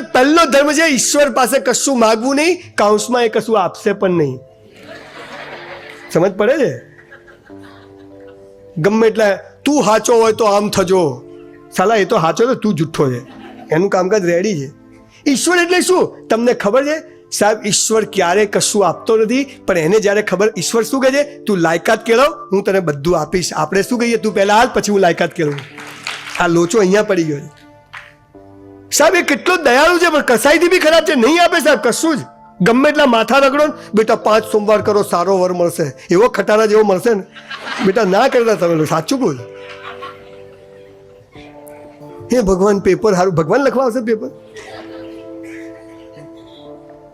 પહેલો ધર્મ છે, ઈશ્વર પાસે કશું માગવું નહીં, કાઉન્સમાં એ કશું આપશે પણ નહીં. સમજ પડે છે? ગમે એટલે તું હાચો હોય તો આમ થજો. સાલા, એ તો હાચો તો તું જુઠ્ઠો છે. એનું કામકાજ રેડી છે. ઈશ્વર એટલે શું? તમને ખબર છે? સાહેબ, ઈશ્વર ક્યારે કશું આપતો નથી, પણ એને જ્યારે ખબર, ઈશ્વર શું કહે છે? તું લાયકાત કેળવ હું તને બધું આપીશ. આપણે શું કહીએ? તું પહેલા હાલ પછી હું લાયકાત કેળવું આ લોચો અહીંયા પડી ગયો છે. સાહેબ, એ કેટલો દયાળુ છે, પણ કસાઈથી બી ખરાબ છે, નહીં આપે સાહેબ, કશું જ. ગમે એટલા માથા રગડો ને, બેટા, પાંચ સોમવાર કરો, સારો વર મળશે. એવો ખટારા જેવો મળશે ને. બેટા, ના કરતા તમે લોકો, સાચું બોલ. હે ભગવાન, પેપર સારું ભગવાન લખવા આવશે પેપર?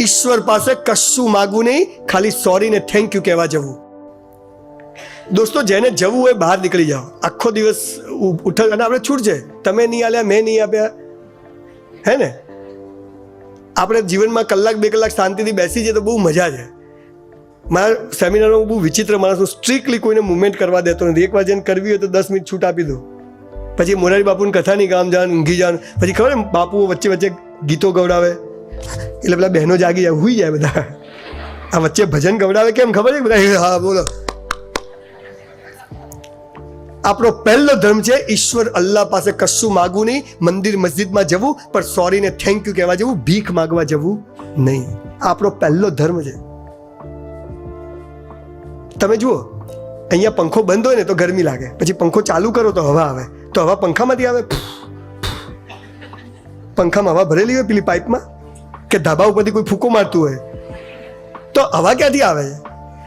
ઈશ્વર પાસે કશું માગવું નહીં, ખાલી સોરી ને થેન્ક યુ કહેવા જવું. દોસ્તો, જેને જવું હોય બહાર નીકળી જાઓ. આખો દિવસ ઉ- ઉઠ, અને આપણે છૂટ છે તમે નહીં આલ્યા, મેં નહીં આપ્યા. હે ને? આપણે જીવનમાં કલાક બે કલાક શાંતિથી બેસી જઈએ તો બહુ મજા છે. મારા સેમિનારમાં બહુ વિચિત્ર માણસ હું સ્ટ્રિક્ટલી કોઈને મુવમેન્ટ કરવા દેતો નથી. એક વાર કરવી હોય તો દસ મિનિટ છૂટ આપી દો. પછી મોરારી બાપુની નહીં ગામ જાન ઊંઘી જાન પછી ખબર ને બાપુ વચ્ચે વચ્ચે ગીતો ગવડાવે? એટલે પેલા બહેનો જાગી જાય, હુઈ જાય બધા. આ વચ્ચે ભજન ગવડાવે કેમ ખબર છે? બધા, હા, બોલો. આપણો પહેલો ધર્મ છે, ઈશ્વર અલ્લાહ પાસે કશું માગવું નહીં, મંદિર મસ્જિદમાં જવું, પણ સોરી ને થેન્ક યુ કહેવા જવું, ભીખ માગવા જવું નહીં. આપણો પહેલો ધર્મ છે. તમે જુઓ, અહીંયા પંખો બંધ હોય ને તો ગરમી લાગે. પછી પંખો ચાલુ કરો તો હવા આવે. તો હવા પંખામાંથી આવે? પંખામાં હવા ભરેલી હોય પેલી પાઇપમાં? કે ધાબા ઉપરથી કોઈ ફૂકો મારતું હોય? તો હવા ક્યાંથી આવે? છે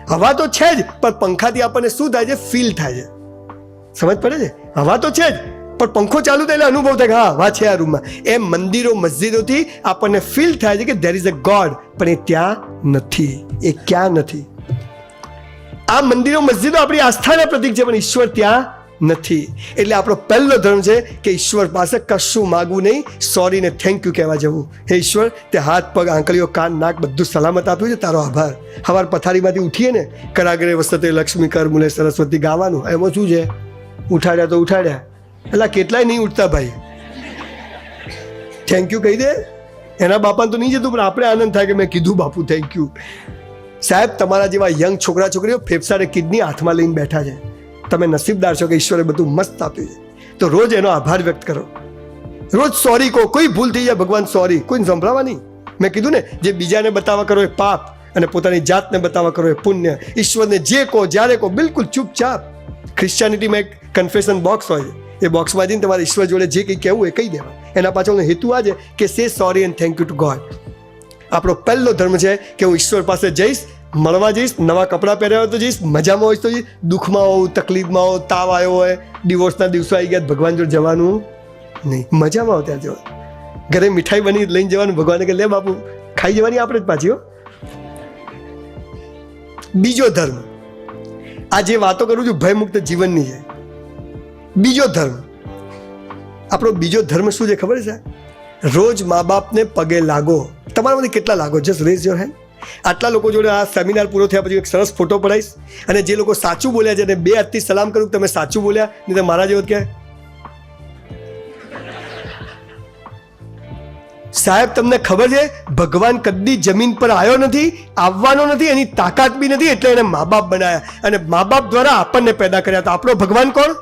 હવા તો છે જ, પણ પંખાથી આપણને શું થાય છે? ફીલ થાય છે. સમજ પડે છે? હવા તો છે જ. પણ પંખો ચાલુ થાય અનુભવ થાય હા હવા છે આ રૂમમાં એમ મંદિરો, મસ્જિદોથી આપણને ફીલ થાય છે કે દેર ઇઝ અ ગોડ પણ એ ત્યાં નથી. એ ક્યાં નથી? આ મંદિરો, મસ્જિદો આપણી આસ્થાના પ્રતીક છે, પણ ઈશ્વર ત્યાં નથી. એટલે આપણો પહેલો ધર્મ છે કે ઈશ્વર પાસે કશું માગવું નહીં. સોરી ને થેન્ક યુ કહેવા જવું. હે ઈશ્વર, તે હાથ, પગ આંકળીઓ કાન, નાક બધું સલામત આપ્યું છે, તારો આભાર. હવાર પથારીમાંથી ઉઠીએ ને કરાગરે વસતે લક્ષ્મી કર મુલે સરસ્વતી ગાવાનું. એમાં શું છે? ઉઠાડ્યા તો ઉઠાડ્યા. એટલે કેટલાય નહીં ઉઠતા ભાઈ. થેન્ક યુ કહી દે. એના બાપાને તો નહીં જતું, પણ આપણે આનંદ થાય કે મેં કીધું બાપુ થેન્ક યુ સાહેબ, તમારા જેવા યંગ છોકરા છોકરીઓ ફેફસાડે કિડની હાથમાં લઈને બેઠા છે. તમે નસીબદાર છો કે ઈશ્વરે બધું મસ્ત આપ્યું છે. તો રોજ એનો આભાર વ્યક્ત કરો. રોજ સોરી કહો, કોઈ ભૂલ થઈ જાય, ભગવાન સોરી કોઈને સંભળાવા નહીં મેં કીધું ને, જે બીજાને બતાવવા કરો એ પાપ, અને પોતાની જાતને બતાવવા કરો એ પુણ્ય. ઈશ્વરને જે કહો, જ્યારે કહો, બિલકુલ ચૂપચાપ. ક્રિશ્ચિયાનિટીમાં એક કન્ફેશન બોક્સ હોય એ બોક્સમાં જઈને તમારે ઈશ્વર જોડે જે કંઈ કહેવું એ કહી દેવા એના પાછળનો હેતુ આ છે કે સે sorry and thank you to God આપણો પહેલો ધર્મ છે કે હું ઈશ્વર પાસે જઈશ, મળવા જઈશ, નવા કપડાં પહેર્યા હોય તો જઈશ, મજામાં હોઈશ તો જઈશ, દુઃખમાં હોઉં, તકલીફમાં હોઉં, તાવ આવ્યો હોય ડિવોર્સના દિવસો આવી ગયા, ભગવાન જોડે જવાનું નહીં. મજામાં આવો ત્યાં જવાનું. ઘરે મીઠાઈ બની લઈને જવાનું, ભગવાને કે લે બાપુ, ખાઈ જવાની આપણે જ પાછી હો. બીજો ધર્મ આ જે વાતો કરું છું, ભયમુક્ત જીવનની છે. બીજો ધર્મ. આપણો બીજો ધર્મ શું છે ખબર છે? રોજ મા બાપને પગે લાગો. તમારામાંથી કેટલા લાગો? જસ્ટ રેઝ યોર હેન્ડ આટલા લોકો જોડે આ સેમિનાર પૂરો થયા પછી એક સરસ ફોટો પડાવીશ અને જે લોકો સાચું બોલ્યા છે અને બે હાથથી સલામ કરું તમે સાચું બોલ્યા, નહીં તો મારા જેવો કે સાહેબ, તમને ખબર છે, ભગવાન કદી જમીન પર આવ્યો નથી, આવવાનો નથી, એની તાકાત બી નથી, એટલે એને મા બાપ બનાવ્યા અને મા બાપ દ્વારા આપણને પેદા કર્યા તો આપણો ભગવાન કોણ?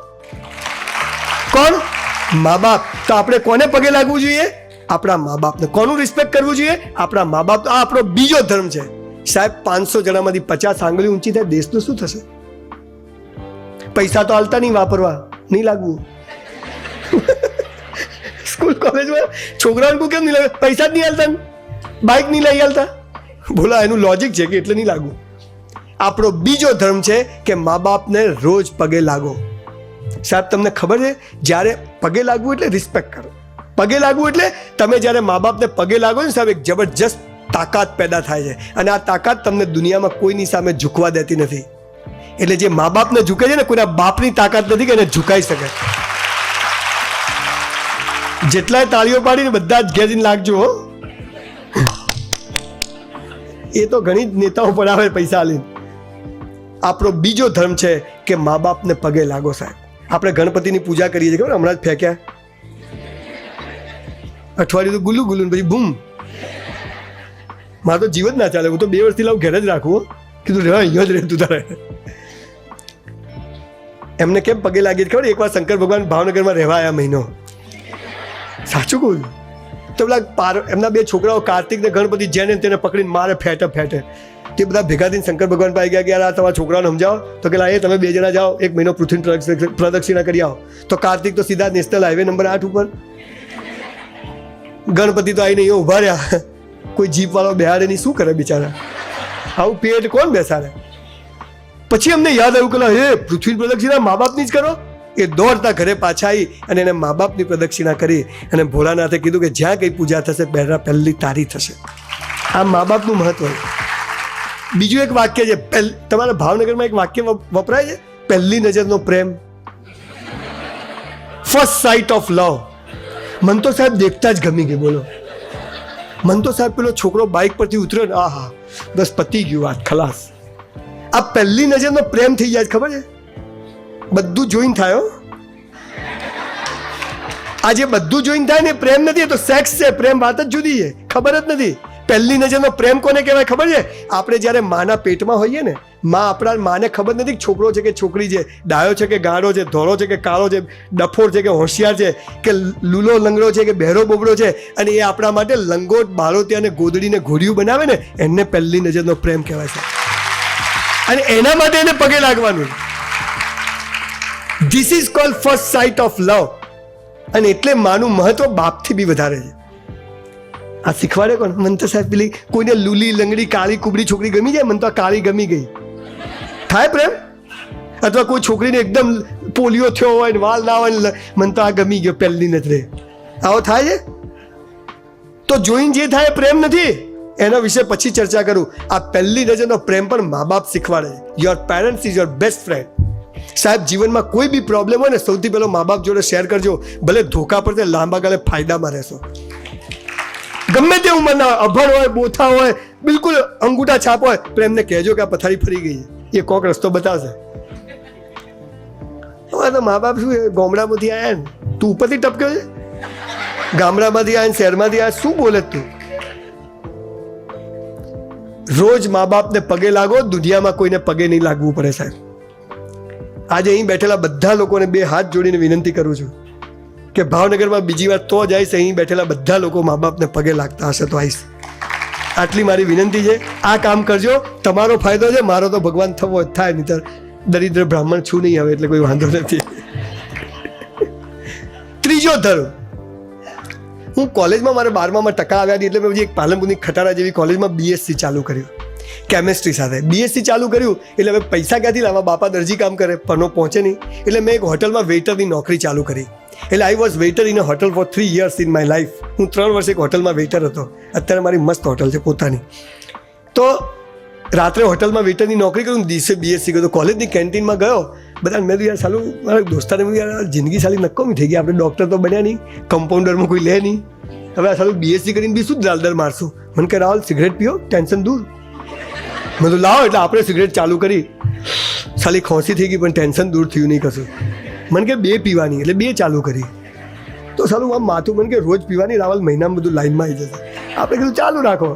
કોણ? મા બાપ તો આપણે કોને પગે લાગવું જોઈએ? આપણા મા બાપને કોનું રિસ્પેક્ટ કરવું જોઈએ? આપણા મા બાપ આ આપણો બીજો ધર્મ છે. સાહેબ, પાંચસો જણામાંથી પચાસ આંગળી ઊંચી થાય, દેશનું શું થશે? પૈસા તો હાલતા નહીં વાપરવા. નહીં લાગવું. કોલેજમાં છોકરાઓને કેમ નહીં લાગે? પૈસા જ નહીં હાલતા બાઇક નહીં લઈ હાલતા બોલા, એનું લોજિક છે કે એટલે નહીં લાગુ? આપણો બીજો ધર્મ છે કે મા બાપને રોજ પગે લાગો. સાહેબ, તમને ખબર છે? જ્યારે પગે લાગવું એટલે રિસ્પેક્ટ કરો. પગે લાગવું એટલે તમે જ્યારે મા બાપને પગે લાગો ને સાહેબ, એક જબરજસ્ત તાકાત પેદા થાય છે. અને આ તાકાત તમને દુનિયામાં કોઈની સામે ઝૂકવા દેતી નથી. એટલે જે મા બાપને ઝૂકે છે ને, કોઈના બાપની તાકાત નથી કે એને ઝુકાઈ શકે. જેટલાય તાળીઓ પાડીને બધા જ ઘેરીને લાગજો એ તો ઘણી જ નેતાઓ પડાવે પૈસા લઈને આપણો બીજો ધર્મ છે કે મા બાપને પગે લાગો સાહેબ. આપણે ગણપતિની પૂજા કરીએ છીએ, ખબર? હમણાં જ ફેંક્યા. અઠવાડિયું તો ગુલ્લું ગુલ્લું પછી બૂમ. મારે તો જીવન ના ચાલે, હું તો બે વર્ષથી લાવું, ઘરે જ રાખવું. કીધું રહેવા અહીંયા જ રહેતું તારે. એમને કેમ પગે લાગી ખબર? એકવાર શંકર ભગવાન ભાવનગરમાં રહેવા આવ્યા મહિનો. સાચું કહું. તો પેલા પાર એમના બે છોકરાઓ કાર્તિક ને ગણપતિ જેને તેને પકડીને મારે ફેટે ફેટે. તે બધા ભેગા થઈને શંકર ભગવાન પાસે ગયા કે આ તમારા છોકરાઓને સમજાવો. તો કે એ તમે બે જણા જાઓ, એક મહિનો પૃથ્વી પ્રદક્ષિ- પ્રદક્ષિણા કરી આવો. તો કાર્તિક તો સીધા નેશનલ હાઈવે નંબર આઠ ઉપર. ગણપતિ તો આવીને અહીંયા ઊભા રહ્યા. કોઈ જીપ વાળો બેહાડે નહીં, શું કરે બિચારા? આવું પેટ કોણ બેસાડે? પછી અમને યાદ આવ્યું કે હે, પૃથ્વી પ્રદક્ષિણા મા બાપની જ કરો. એ દોડતા ઘરે પાછા આવી અને એને મા બાપની પ્રદક્ષિણા કરી અને ભોળાનાથે કીધું કે જ્યાં કંઈ પૂજા થશે પહેલા પહેલી તારી થશે. આ મા બાપનું મહત્વ બીજું એક વાક્ય છે, પહેલ તમારા ભાવનગરમાં એક વાક્ય વપરાય છે? પહેલી નજરનો પ્રેમ. ફર્સ્ટ સાઇટ ઓફ લવ મન તો સાહેબ દેખતા જ ગમી ગઈ, બોલો. મન તો સાહેબ પેલો છોકરો બાઇક પરથી ઉતર્યો ને, આહા, બસ પતી ગયું વાત, ખલાસ. આ પહેલી નજરનો પ્રેમ થઈ જાય ખબર છે? બધું જોઈન થાય. આ જે બધું જોઈન થાય ને પ્રેમ નથી તો સેક્સ છે, પ્રેમ વાત જ જુદી છે, ખબર જ નથી. પહેલી નજરનો પ્રેમ કોને કહેવાય ખબર છે? આપણે જ્યારે માના પેટમાં હોઈએ ને, માં આપણા માને ખબર નથી કે છોકરો છે કે છોકરી છે, ડાયો છે કે ગાળો છે, ધોળો છે કે કાળો છે, ડફોર છે કે હોશિયાર છે, કે લૂલો લંગડો છે કે બહેરો બોબડો છે, અને એ આપણા માટે લંગોટ બાળોતી અને ગોદડીને ઘોડિયું બનાવે ને, એને પહેલી નજરનો પ્રેમ કહેવાય છે. અને એના માટે એને પગે લાગવાનું this is call first sight of love અને એટલે માનું મહત્વ બાપથી બી વધારે છે. આ શીખવાડે કોણ? મને સાહેબ પેલી કોઈને લૂલી, લંગડી, કાળી, કુબડી છોકરી ગમી જાય? મને તો આ કાળી ગમી ગઈ. થાય પ્રેમ? અથવા કોઈ છોકરીને એકદમ પોલિયો થયો હોય ને વાલ ના હોય ને મને તો આ ગમી ગયો પહેલી નજરે. આવો થાય છે? તો જોઈને જે થાય પ્રેમ નથી. એના વિશે પછી ચર્ચા કરું. આ પહેલી નજરનો પ્રેમ પણ મા બાપ શીખવાડે. Your parents is your best friend સાહેબ, જીવનમાં કોઈ બી પ્રોબ્લેમ હોય ને, સૌથી પહેલો મા બાપ જોડે શેર કરજો. ભલે ધોકા પર તે લાંબા ગાળે ફાયદામાં રહેશો. ગમે તે ઉંમરના અભણ હોય, બોથા હોય, બિલકુલ અંગૂઠા છાપ હોય પ્રેમને કહેજો કે આ પથારી ફરી ગઈ એ કોક રસ્તો બતાવશે. હવે તો મા બાપ શું ગામડામાંથી આવ્યા ને? તું ઉપરથી ટપક્યો છે? ગામડામાંથી આવ્યા શહેરમાંથી આવ્યા શું બોલે તું? રોજ મા બાપને પગે લાગો, દુનિયામાં કોઈને પગે નહીં લાગવું પડે સાહેબ. આજે અહીં બેઠેલા બધા લોકોને બે હાથ જોડીને વિનંતી કરું છું કે ભાવનગરમાં બીજી વાર તો જ અહીં બેઠેલા બધા લોકો મા બાપને પગે લાગતા હશે તો આવીશ આટલી મારી વિનંતી છે. આ કામ કરજો. તમારો ફાયદો છે. મારો તો ભગવાન થવો જ થાય નહીં દરિદ્ર બ્રાહ્મણ છું નહીં હવે, એટલે કોઈ વાંધો નથી. ત્રીજો ધર્મ. હું કોલેજમાં મારે બારમામાં ટકા આવ્યા હતી, એટલે મેં એક પાલનપુરની ખટારા જેવી કોલેજમાં બીએસસી ચાલુ કર્યું. કેમેસ્ટ્રી સાથે. બીએસસી ચાલુ કર્યું એટલે હવે પૈસા ક્યાંથી લાવવા? બાપા દરજી કામ કરે પનો પહોંચે નહીં. એટલે મેં એક હોટલમાં વેઇટરની નોકરી ચાલુ કરી. એટલે I was waiter in a hotel for three years in my life હું ત્રણ વર્ષ એક હોટલમાં વેઇટર હતો. અત્યારે મારી મસ્ત હોટલ છે, પોતાની. તો રાત્રે હોટલમાં વેઇટરની નોકરી કરું દિવસે બીએસસી કર્યું કોલેજની કેન્ટીનમાં ગયો. બધા મેં તો યાર સાલું, મારા દોસ્તારને મેં યાર, જિંદગી સાલી નક્કોમી થઈ ગઈ. આપણે ડૉક્ટર તો બન્યા નહીં. કમ્પાઉન્ડરમાં કોઈ લે નહીં. હવે આ સાલું બીએસસી કરીને બી શું દાલદર મારશું? મને કે રાહુલ સિગરેટ પીઓ ટેન્શન દૂર. મેં તો લાવો એટલે આપણે સિગરેટ ચાલુ કરી. સાલી ખોંસી થઈ ગઈ, પણ ટેન્શન દૂર થયું નહીં કશું. મને કે બે પીવાની, એટલે બે ચાલુ કરી. તો સાલું આમ માથું મને કે રોજ પીવાની, રાવલ મહિનામાં બધું લાઈનમાં આવી જશે. આપણે કીધું ચાલુ રાખો.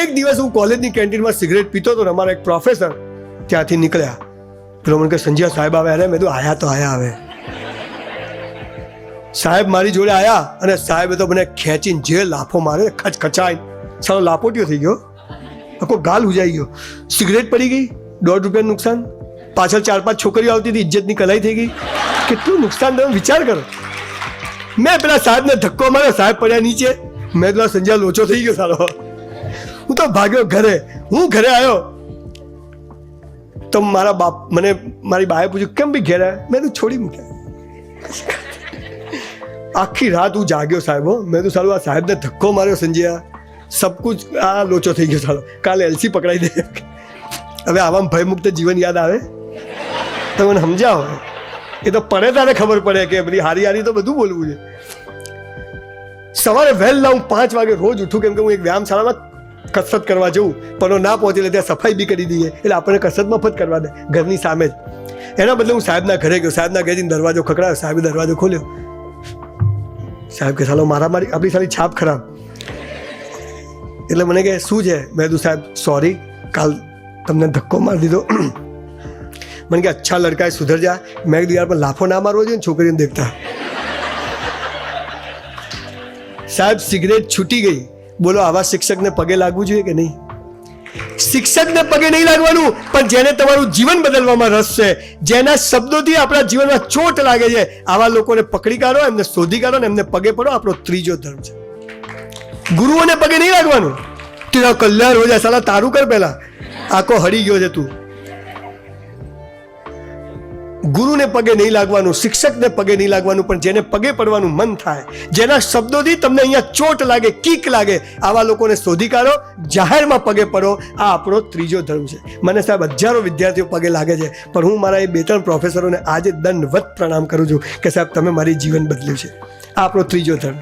એક દિવસ હું કોલેજની કેન્ટીનમાં સિગરેટ પીતો હતો અમારા એક પ્રોફેસર ત્યાંથી નીકળ્યા. પેલો મને કે, સંજય સાહેબ આવે? અરે મેં તો આયા તો આયા આવે સાહેબ મારી જોડે આયા અને સાહેબે તો મને ખેંચીને જે લાફો મારે ખચખચાઈ સારો લાપોટીઓ થઈ ગયો. આખો ગાલ ઉજાઈ ગયો સિગરેટ પડી ગઈ દોઢ રૂપિયાનું નુકસાન પાછળ ચાર પાંચ છોકરીઓ આવતી હતી ઇજ્જતની કલાઈ થઈ ગઈ કેટલું નુકસાન તમે વિચાર કરો મેં પેલા સાહેબને ધક્કો માર્યો સાહેબ પડ્યા નીચે મેં પેલા સંજય લોચો થઈ ગયો સારો હું તો ભાગ્યો ઘરે હું ઘરે આવ્યો તો મારા બાપ મને મારી બાએ પૂછ્યું કેમ બી ઘેર આવ્યા મેં તો છોડી મૂક્યા આખી રાત હું જાગ્યો સાહેબ હો મેં તો સારું આ સાહેબને ધક્કો માર્યો સંજય સબ કુછ આ લોચો થઈ ગયો સારો કાલે એલસી પકડાઈ દે. હવે આવામાં ભયમુક્ત જીવન યાદ આવે? તો મને સમજાવો. એ તો પડે તારે ખબર પડે કે બધી હારી હારી તો બધું બોલવું છે. સવારે વહેલા હું પાંચ વાગે રોજ ઉઠું કેમ કે હું એક વ્યાયામશાળામાં કસરત કરવા જઉં, પણ ના પહોંચે એટલે ત્યાં સફાઈ બી કરી દઈએ. એટલે આપણને કસરત મફત કરવા દે, ઘરની સામે જ. એના બદલે હું સાહેબના ઘરે ગયો. સાહેબના ઘરેથી દરવાજો ખકડાયો સાહેબે દરવાજો ખોલ્યો. સાહેબ કે ચાલો મારા મારી આપણી સારી છાપ ખરાબ. એટલે મને કે, શું છે? મેં કીધું, સાહેબ સોરી કાલ તમને ધક્કો મારી દીધો. મને કે, અચ્છા લડકા સુધર જા. મેં કીધું, યાર, પણ લાફો ના મારવો જોઈએ ને છોકરીને દેખતા. સાહેબ, સિગરેટ છૂટી ગઈ. બોલો, આવા શિક્ષકને પગે લાગવું જોઈએ કે નહીં? શિક્ષકને પગે નહીં લાગવાનું, પણ જેને તમારું જીવન બદલવામાં રસ છે, જેના શબ્દોથી આપણા જીવનમાં ચોટ લાગે છે, આવા લોકોને પકડી કાઢો, એમને શોધી કાઢો ને એમને પગે પડો, આપણો ત્રીજો ધર્મ છે. ગુરુઓને પગે નહીં લાગવાનું. તેરા કલ્યાણ હોય જાય સાલા તારું કર પહેલા. આખો હડી ગયો છે તું. ગુરુને પગે નહીં લાગવાનું, શિક્ષકને પગે નહીં લાગવાનું, પણ જેને પગે પડવાનું મન થાય, જેના શબ્દોથી તમને અહીંયા ચોટ લાગે, કીક લાગે, આવા લોકોને શોધી કાઢો, જાહેરમાં પગે પડો, આ આપણો ત્રીજો ધર્મ છે. મને સાહેબ હજારો વિદ્યાર્થીઓ પગે લાગે છે, પણ હું મારા એ બે ત્રણ પ્રોફેસરોને આજે દંડવત પ્રણામ કરું છું કે સાહેબ તમે મારી જીવન બદલ્યું છે. આ આપણો ત્રીજો ધર્મ.